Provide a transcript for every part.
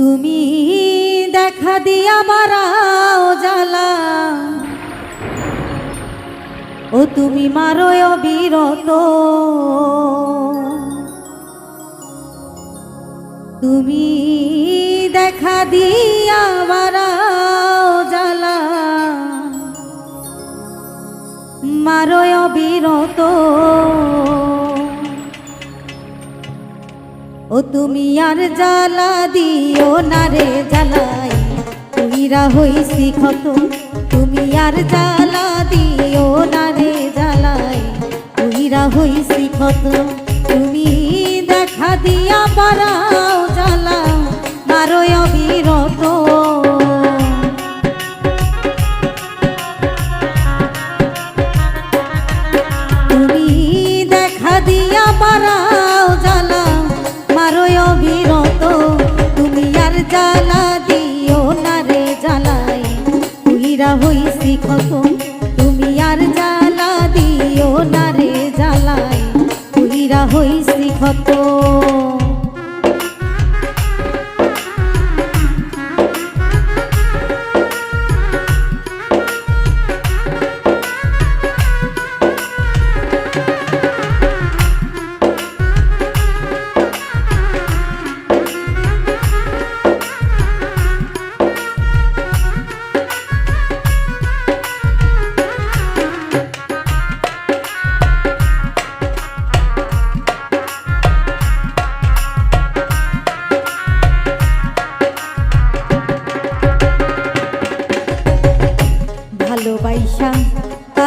তুমি দেখা দিয়া বারাও জ্বালা। ও তুমি মারো অবিরত। তুমি দেখা দিয়া বারাও জ্বালা। মারো অবিরত। ও তুমি আর জ্বালা দিও না রে জ্বালাই। তুইরা হইছি ক্ষত তুমি আর জ্বালা দিও না রে জ্বালাই। তুইরা হইছি ক্ষত তুমি দেখা দিয়া পারাও জ্বালা, মারো অবিরত। তুমি দেখা দিয়া পারাও তুইরা হইছি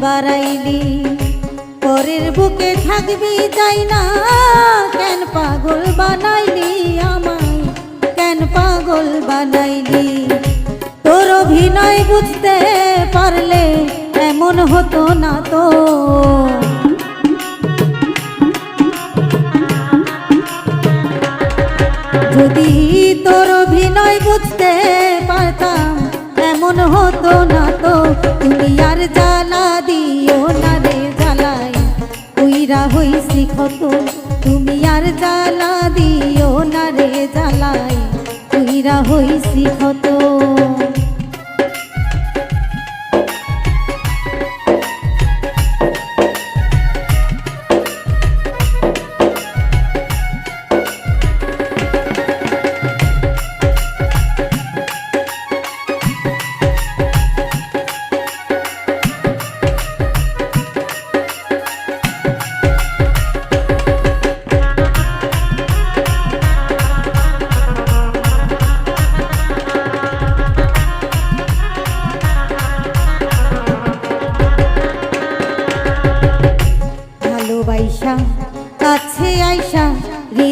বাড়াইলি, পরের বুকে থাকবি যাই না। কেন পাগল বানাইলি আমায়? কেন পাগল বানাইলি? তোর অভিনয় বুঝতে পারলে এমন হতো না তো। যদি তোর অভিনয় বুঝতে পারতাম এমন হতো না তো, তুমি আর জ্বালা দিও না রে জ্বালাই। উইরা হইছি কত তুমি আর জ্বালা দিও না রে জ্বালাই। উইরা হইছি ক্ষত।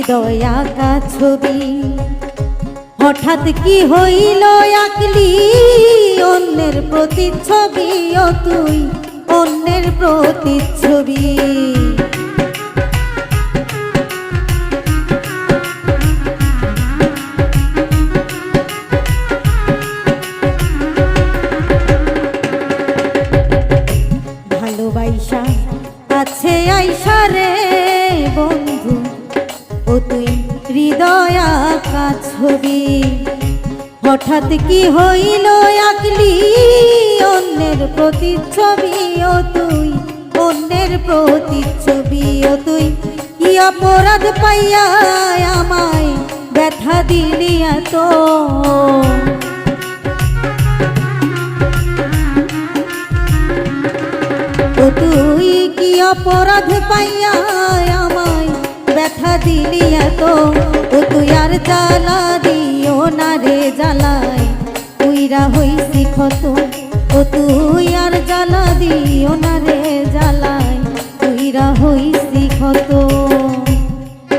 হৃদয় আঁকা ছবি। হঠাৎ কি হইল আঁকলি অন্যের প্রতিচ্ছবি ও তুই অন্যের প্রতিচ্ছবি হৃদয় আঁকা ছবি হঠাৎ কি হইল আঁকলি অন্যের প্রতিচ্ছবি ও তুই, অন্যের প্রতিচ্ছবি ও তুই। কি অপরাধ পাইয়া আমায় ব্যথা দিলি এত? তুই কি অপরাধ পাইয়া আমায় ব্যথা দিলি এত? জ্বালা দিও না রে জ্বালাই কুইরা হইছি ক্ষত ও তুই আর জ্বালা দিও না রে জ্বালাই কুইরা হইছি ক্ষত